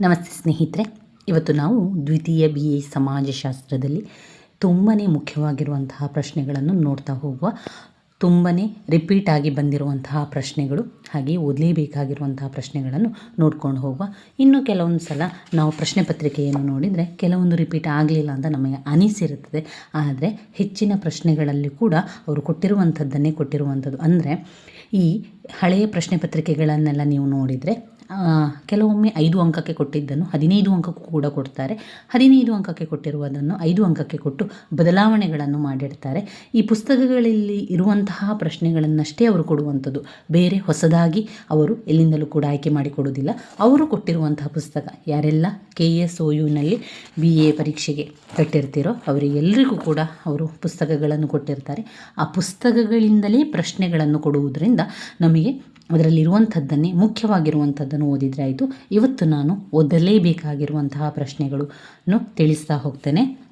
ನಮಸ್ತೆ ಸ್ನೇಹಿತರೆ. ಇವತ್ತು ನಾವು ದ್ವಿತೀಯ ಬಿ ಎ ಸಮಾಜಶಾಸ್ತ್ರದಲ್ಲಿ ತುಂಬಾ ಮುಖ್ಯವಾಗಿರುವಂತಹ ಪ್ರಶ್ನೆಗಳನ್ನು ನೋಡ್ತಾ ಹೋಗುವ ತುಂಬಾ ರಿಪೀಟ್ ಆಗಿ ಬಂದಿರುವಂತಹ ಪ್ರಶ್ನೆಗಳು, ಹಾಗೆ ಓದಲೇಬೇಕಾಗಿರುವಂತಹ ಪ್ರಶ್ನೆಗಳನ್ನು ನೋಡ್ಕೊಂಡು ಹೋಗುವ. ಇನ್ನು ಕೆಲವೊಂದು ಸಲ ನಾವು ಪ್ರಶ್ನೆ ಪತ್ರಿಕೆಯನ್ನು ನೋಡಿದರೆ ಕೆಲವೊಂದು ರಿಪೀಟ್ ಆಗಲಿಲ್ಲ ಅಂತ ನಮಗೆ ಅನಿಸಿರುತ್ತದೆ. ಆದರೆ ಹೆಚ್ಚಿನ ಪ್ರಶ್ನೆಗಳಲ್ಲಿ ಕೂಡ ಅವರು ಕೊಟ್ಟಿರುವಂಥದ್ದನ್ನೇ ಕೊಟ್ಟಿರುವಂಥದ್ದು. ಅಂದರೆ ಈ ಹಳೆಯ ಪ್ರಶ್ನೆ ಪತ್ರಿಕೆಗಳನ್ನೆಲ್ಲ ನೀವು ನೋಡಿದರೆ ಕೆಲವೊಮ್ಮೆ ಐದು ಅಂಕಕ್ಕೆ ಕೊಟ್ಟಿದ್ದನ್ನು, ಹದಿನೈದು ಅಂಕಕ್ಕೂ ಕೂಡ ಕೊಡ್ತಾರೆ. ಹದಿನೈದು ಅಂಕಕ್ಕೆ ಕೊಟ್ಟಿರುವುದನ್ನು ಐದು ಅಂಕಕ್ಕೆ ಕೊಟ್ಟು ಬದಲಾವಣೆಗಳನ್ನು ಮಾಡಿರ್ತಾರೆ. ಈ ಪುಸ್ತಕಗಳಲ್ಲಿ ಇರುವಂತಹ ಪ್ರಶ್ನೆಗಳನ್ನಷ್ಟೇ ಅವರು ಕೊಡುವಂಥದ್ದು. ಬೇರೆ ಹೊಸದಾಗಿ ಅವರು ಎಲ್ಲಿಂದಲೂ ಕೂಡ ಆಯ್ಕೆ ಮಾಡಿಕೊಡುವುದಿಲ್ಲ. ಅವರು ಕೊಟ್ಟಿರುವಂತಹ ಪುಸ್ತಕ ಯಾರೆಲ್ಲ ಕೆ ಎಸ್ ಒ ಯುನಲ್ಲಿ ಬಿ ಎ ಪರೀಕ್ಷೆಗೆ ಕಟ್ಟಿರ್ತೀರೋ ಅವರಿಗೆಲ್ಲರಿಗೂ ಕೂಡ ಅವರು ಪುಸ್ತಕಗಳನ್ನು ಕೊಟ್ಟಿರ್ತಾರೆ. ಆ ಪುಸ್ತಕಗಳಿಂದಲೇ ಪ್ರಶ್ನೆಗಳನ್ನು ಕೊಡುವುದರಿಂದ ನಮಗೆ ಅದರಲ್ಲಿರುವಂಥದ್ದನ್ನೇ ಮುಖ್ಯವಾಗಿರುವಂಥದ್ದನ್ನು ಓದಿದರೆ ಆಯಿತು. ಇವತ್ತು ನಾನು ಓದಲೇಬೇಕಾಗಿರುವಂತಹ ಪ್ರಶ್ನೆಗಳನ್ನು ತಿಳಿಸ್ತಾ ಹೋಗ್ತೇನೆ.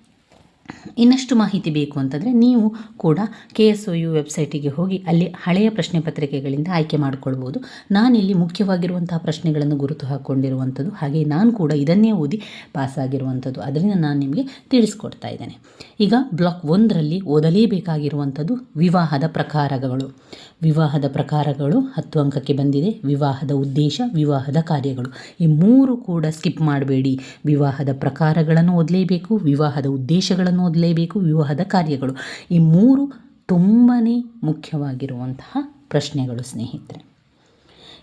ಇನ್ನಷ್ಟು ಮಾಹಿತಿ ಬೇಕು ಅಂತಂದರೆ ನೀವು ಕೂಡ ಕೆ ಎಸ್ ಒ ಯು ವೆಬ್ಸೈಟಿಗೆ ಹೋಗಿ ಅಲ್ಲಿ ಹಳೆಯ ಪ್ರಶ್ನೆ ಪತ್ರಿಕೆಗಳಿಂದ ಆಯ್ಕೆ ಮಾಡಿಕೊಳ್ಬೋದು. ನಾನಿಲ್ಲಿ ಮುಖ್ಯವಾಗಿರುವಂತಹ ಪ್ರಶ್ನೆಗಳನ್ನು ಗುರುತು ಹಾಕ್ಕೊಂಡಿರುವಂಥದ್ದು ಹಾಗೆ ನಾನು ಕೂಡ ಇದನ್ನೇ ಓದಿ ಪಾಸಾಗಿರುವಂಥದ್ದು ಅದರಿಂದ ನಾನು ನಿಮಗೆ ತಿಳಿಸ್ಕೊಡ್ತಾ ಇದ್ದೇನೆ. ಈಗ ಬ್ಲಾಕ್ ಒಂದರಲ್ಲಿ ಓದಲೇಬೇಕಾಗಿರುವಂಥದ್ದು ವಿವಾಹದ ಪ್ರಕಾರಗಳು. ವಿವಾಹದ ಪ್ರಕಾರಗಳು ಹತ್ತು ಅಂಕಕ್ಕೆ ಬಂದಿದೆ. ವಿವಾಹದ ಉದ್ದೇಶ, ವಿವಾಹದ ಕಾರ್ಯಗಳು. ಈ ಮೂರು ಕೂಡ ಸ್ಕಿಪ್ ಮಾಡಬೇಡಿ. ವಿವಾಹದ ಪ್ರಕಾರಗಳನ್ನು ಓದಲೇಬೇಕು, ವಿವಾಹದ ಉದ್ದೇಶಗಳನ್ನು ಓದಲೇಬೇಕು ವಿವಾಹದ ಕಾರ್ಯಗಳು. ಈ ಮೂರು ತುಂಬಾ ಮುಖ್ಯವಾಗಿರುವಂತಹ ಪ್ರಶ್ನೆಗಳು ಸ್ನೇಹಿತರೆ.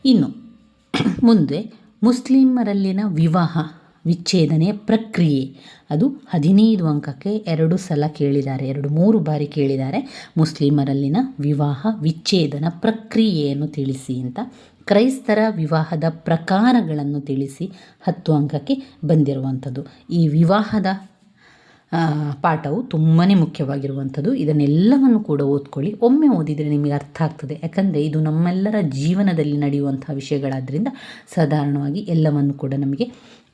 ಇನ್ನು ಮುಂದೆ ಮುಸ್ಲಿಮರಲ್ಲಿನ ವಿವಾಹ ವಿಚ್ಛೇದನೆಯ ಪ್ರಕ್ರಿಯೆ. ಅದು ಹದಿನೈದು ಅಂಕಕ್ಕೆ ಎರಡು ಸಲ ಕೇಳಿದ್ದಾರೆ, ಎರಡು ಮೂರು ಬಾರಿ ಕೇಳಿದ್ದಾರೆ ಮುಸ್ಲಿಮರಲ್ಲಿನ ವಿವಾಹ ವಿಚ್ಛೇದನ ಪ್ರಕ್ರಿಯೆಯನ್ನು ತಿಳಿಸಿ ಅಂತ. ಕ್ರೈಸ್ತರ ವಿವಾಹದ ಪ್ರಕಾರಗಳನ್ನು ತಿಳಿಸಿ ಹತ್ತು ಅಂಕಕ್ಕೆ ಬಂದಿರುವಂಥದ್ದು. ಈ ವಿವಾಹದ ಪಾಠವು ತುಂಬಾ ಮುಖ್ಯವಾಗಿರುವಂಥದ್ದು. ಇದನ್ನೆಲ್ಲವನ್ನು ಕೂಡ ಓದ್ಕೊಳ್ಳಿ. ಒಮ್ಮೆ ಓದಿದರೆ ನಿಮಗೆ ಅರ್ಥ ಆಗ್ತದೆ. ಯಾಕಂದರೆ ಇದು ನಮ್ಮೆಲ್ಲರ ಜೀವನದಲ್ಲಿ ನಡೆಯುವಂಥ ವಿಷಯಗಳಾದ್ದರಿಂದ ಸಾಧಾರಣವಾಗಿ ಎಲ್ಲವನ್ನು ಕೂಡ ನಮಗೆ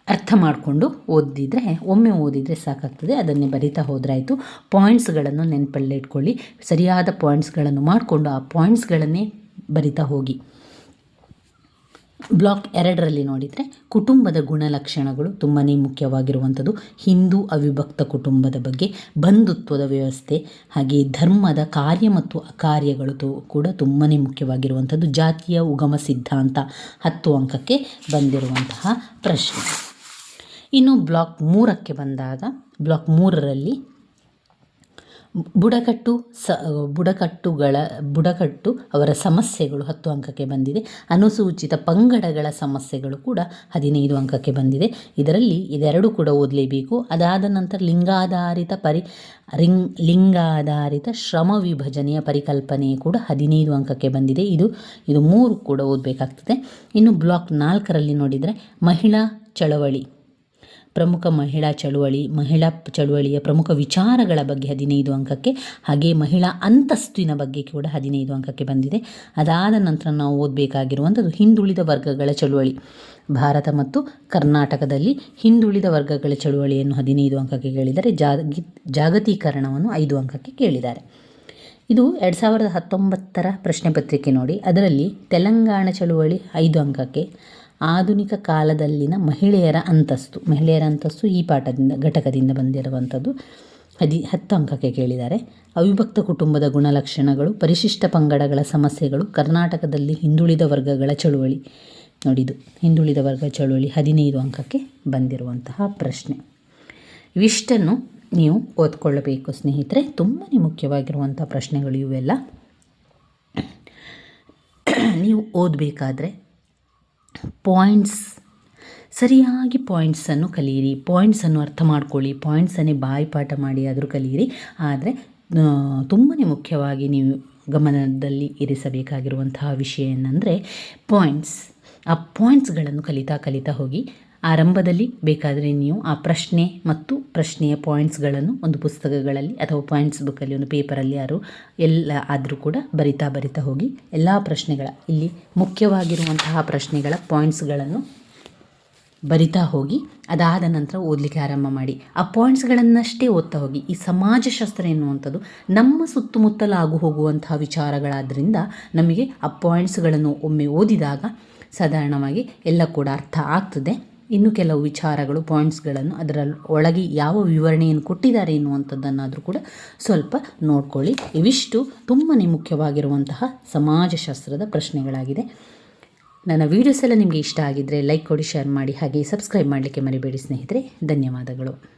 ಅರ್ಥ ಮಾಡಿಕೊಂಡು ಓದಿದರೆ, ಒಮ್ಮೆ ಓದಿದರೆ ಸಾಕಾಗ್ತದೆ. ಅದನ್ನೇ ಬರಿತಾ ಹೋದ್ರಾಯಿತು. ಪಾಯಿಂಟ್ಸ್ಗಳನ್ನು ನೆನಪಲ್ಲಿ ಇಟ್ಕೊಳ್ಳಿ. ಸರಿಯಾದ ಪಾಯಿಂಟ್ಸ್ಗಳನ್ನು ಮಾಡಿಕೊಂಡು ಆ ಪಾಯಿಂಟ್ಸ್ಗಳನ್ನೇ ಬರಿತಾ ಹೋಗಿ. ಬ್ಲಾಕ್ ಎರಡರಲ್ಲಿ ನೋಡಿದರೆ ಕುಟುಂಬದ ಗುಣಲಕ್ಷಣಗಳು ತುಂಬಾ ಮುಖ್ಯವಾಗಿರುವಂಥದ್ದು. ಹಿಂದೂ ಅವಿಭಕ್ತ ಕುಟುಂಬದ ಬಗ್ಗೆ ಬಂಧುತ್ವದ ವ್ಯವಸ್ಥೆ, ಹಾಗೆ ಧರ್ಮದ ಕಾರ್ಯ ಮತ್ತು ಅಕಾರ್ಯಗಳು ಕೂಡ ತುಂಬಾ ಮುಖ್ಯವಾಗಿರುವಂಥದ್ದು. ಜಾತಿಯ ಉಗಮ ಸಿದ್ಧಾಂತ ಹತ್ತು ಅಂಕಕ್ಕೆ ಬಂದಿರುವಂತಹ ಪ್ರಶ್ನೆ. ಇನ್ನು ಬ್ಲಾಕ್ ಮೂರಕ್ಕೆ ಬಂದಾಗ, ಬ್ಲಾಕ್ ಮೂರರಲ್ಲಿ ಬುಡಕಟ್ಟು ಸ, ಬುಡಕಟ್ಟುಗಳ, ಬುಡಕಟ್ಟು ಅವರ ಸಮಸ್ಯೆಗಳು ಹತ್ತು ಅಂಕಕ್ಕೆ ಬಂದಿದೆ. ಅನುಸೂಚಿತ ಪಂಗಡಗಳ ಸಮಸ್ಯೆಗಳು ಕೂಡ ಹದಿನೈದು ಅಂಕಕ್ಕೆ ಬಂದಿದೆ. ಇದರಲ್ಲಿ ಇದೆರಡು ಕೂಡ ಓದಲೇಬೇಕು. ಅದಾದ ನಂತರ ಲಿಂಗಾಧಾರಿತ ಪರಿ ರಿಂಗ್ ಲಿಂಗಾಧಾರಿತ ಶ್ರಮ ವಿಭಜನೆಯ ಪರಿಕಲ್ಪನೆ ಕೂಡ ಹದಿನೈದು ಅಂಕಕ್ಕೆ ಬಂದಿದೆ. ಇದು ಇದು ಮೂರು ಕೂಡ ಓದಬೇಕಾಗ್ತದೆ. ಇನ್ನು ಬ್ಲಾಕ್ ನಾಲ್ಕರಲ್ಲಿ ನೋಡಿದರೆ ಮಹಿಳಾ ಚಳವಳಿ. ಪ್ರಮುಖ ಮಹಿಳಾ ಚಳುವಳಿ, ಮಹಿಳಾ ಚಳುವಳಿಯ ಪ್ರಮುಖ ವಿಚಾರಗಳ ಬಗ್ಗೆ ಹದಿನೈದು ಅಂಕಕ್ಕೆ, ಹಾಗೆ ಮಹಿಳಾ ಅಂತಸ್ತಿನ ಬಗ್ಗೆ ಕೂಡ ಹದಿನೈದು ಅಂಕಕ್ಕೆ ಬಂದಿದೆ. ಅದಾದ ನಂತರ ನಾವು ಓದಬೇಕಾಗಿರುವಂಥದ್ದು ಹಿಂದುಳಿದ ವರ್ಗಗಳ ಚಳುವಳಿ. ಭಾರತ ಮತ್ತು ಕರ್ನಾಟಕದಲ್ಲಿ ಹಿಂದುಳಿದ ವರ್ಗಗಳ ಚಳುವಳಿಯನ್ನು ಹದಿನೈದು ಅಂಕಕ್ಕೆ ಕೇಳಿದರೆ ಜಾಗಿ, ಜಾಗತೀಕರಣವನ್ನು ಐದು ಅಂಕಕ್ಕೆ ಕೇಳಿದ್ದಾರೆ. ಇದು ಎರಡು ಸಾವಿರದ ಹತ್ತೊಂಬತ್ತರ ಪ್ರಶ್ನೆ ಪತ್ರಿಕೆ ನೋಡಿ. ಅದರಲ್ಲಿ ತೆಲಂಗಾಣ ಚಳುವಳಿ ಐದು ಅಂಕಕ್ಕೆ ಆಧುನಿಕ ಕಾಲದಲ್ಲಿನ ಮಹಿಳೆಯರ ಅಂತಸ್ತು. ಮಹಿಳೆಯರ ಅಂತಸ್ತು ಈ ಪಾಠದಿಂದ, ಘಟಕದಿಂದ ಬಂದಿರುವಂಥದ್ದು. ಹದಿ, ಹತ್ತು ಅಂಕಕ್ಕೆ ಕೇಳಿದ್ದಾರೆ. ಅವಿಭಕ್ತ ಕುಟುಂಬದ ಗುಣಲಕ್ಷಣಗಳು, ಪರಿಶಿಷ್ಟ ಪಂಗಡಗಳ ಸಮಸ್ಯೆಗಳು, ಕರ್ನಾಟಕದಲ್ಲಿ ಹಿಂದುಳಿದ ವರ್ಗಗಳ ಚಳುವಳಿ. ನೋಡಿದು, ಹಿಂದುಳಿದ ವರ್ಗ ಚಳುವಳಿ ಹದಿನೈದು ಅಂಕಕ್ಕೆ ಬಂದಿರುವಂತಹ ಪ್ರಶ್ನೆ. ಇವಿಷ್ಟನ್ನು ನೀವು ಓದ್ಕೊಳ್ಳಬೇಕು ಸ್ನೇಹಿತರೆ. ತುಂಬಾ ಮುಖ್ಯವಾಗಿರುವಂಥ ಪ್ರಶ್ನೆಗಳು ಇವೆಲ್ಲ. ನೀವು ಓದಬೇಕಾದ್ರೆ ಪಾಯಿಂಟ್ಸ್. ಸರಿಯಾಗಿ ಪಾಯಿಂಟ್ಸನ್ನು ಕಲಿಯಿರಿ ಪಾಯಿಂಟ್ಸನ್ನು ಅರ್ಥ ಮಾಡ್ಕೊಳ್ಳಿ. ಪಾಯಿಂಟ್ಸನ್ನೇ ಬಾಯಿಪಾಠ ಮಾಡಿ ಆದರೂ ಕಲಿಯಿರಿ ಆದರೆ ತುಂಬಾ ಮುಖ್ಯವಾಗಿ ನೀವು ಗಮನದಲ್ಲಿ ಇರಿಸಬೇಕಾಗಿರುವಂತಹ ವಿಷಯ ಏನಂದರೆ, ಪಾಯಿಂಟ್ಸ್. ಆ ಪಾಯಿಂಟ್ಸ್ಗಳನ್ನು ಕಲಿತಾ ಕಲಿತಾ ಹೋಗಿ ಆರಂಭದಲ್ಲಿ ಬೇಕಾದರೆ ನೀವು ಆ ಪ್ರಶ್ನೆ ಮತ್ತು ಪ್ರಶ್ನೆಯ ಪಾಯಿಂಟ್ಸ್ಗಳನ್ನು ಒಂದು ಪುಸ್ತಕಗಳಲ್ಲಿ ಅಥವಾ ಪಾಯಿಂಟ್ಸ್ ಬುಕ್ಕಲ್ಲಿ ಒಂದು ಪೇಪರಲ್ಲಿ ಯಾರು ಎಲ್ಲ ಆದರೂ ಕೂಡ ಬರಿತಾ ಬರಿತಾ ಹೋಗಿ ಎಲ್ಲ ಪ್ರಶ್ನೆಗಳ, ಇಲ್ಲಿ ಮುಖ್ಯವಾಗಿರುವಂತಹ ಪ್ರಶ್ನೆಗಳ ಪಾಯಿಂಟ್ಸ್ಗಳನ್ನು ಬರಿತಾ ಹೋಗಿ, ಅದಾದ ನಂತರ ಓದಲಿಕ್ಕೆ ಆರಂಭ ಮಾಡಿ. ಆ ಪಾಯಿಂಟ್ಸ್ಗಳನ್ನಷ್ಟೇ ಓದ್ತಾ ಹೋಗಿ. ಈ ಸಮಾಜಶಾಸ್ತ್ರ ಎನ್ನುವಂಥದ್ದು ನಮ್ಮ ಸುತ್ತಮುತ್ತಲಾಗು ಹೋಗುವಂತಹ ವಿಚಾರಗಳಾದ್ದರಿಂದ ನಮಗೆ ಆ ಪಾಯಿಂಟ್ಸ್ಗಳನ್ನು ಒಮ್ಮೆ ಓದಿದಾಗ ಸಾಧಾರಣವಾಗಿ ಎಲ್ಲ ಕೂಡ ಅರ್ಥ ಆಗ್ತದೆ. ಇನ್ನು ಕೆಲವು ವಿಚಾರಗಳು ಪಾಯಿಂಟ್ಸ್ಗಳನ್ನು ಅದರ ಒಳಗೆ ಯಾವ ವಿವರಣೆಯನ್ನು ಕೊಟ್ಟಿದ್ದಾರೆ ಎನ್ನುವಂಥದ್ದನ್ನಾದರೂ ಕೂಡ ಸ್ವಲ್ಪ ನೋಡ್ಕೊಳ್ಳಿ. ಇವಿಷ್ಟು ತುಂಬಾ ಮುಖ್ಯವಾಗಿರುವಂತಹ ಸಮಾಜಶಾಸ್ತ್ರದ ಪ್ರಶ್ನೆಗಳಾಗಿದೆ. ನನ್ನ ವೀಡಿಯೋಸ್ ಎಲ್ಲ ನಿಮಗೆ ಇಷ್ಟ ಆಗಿದ್ದರೆ ಲೈಕ್ ಕೊಡಿ ಶೇರ್ ಮಾಡಿ, ಹಾಗೆ ಸಬ್ಸ್ಕ್ರೈಬ್ ಮಾಡಲಿಕ್ಕೆ ಮರಿಬೇಡಿ ಸ್ನೇಹಿತರೆ. ಧನ್ಯವಾದಗಳು.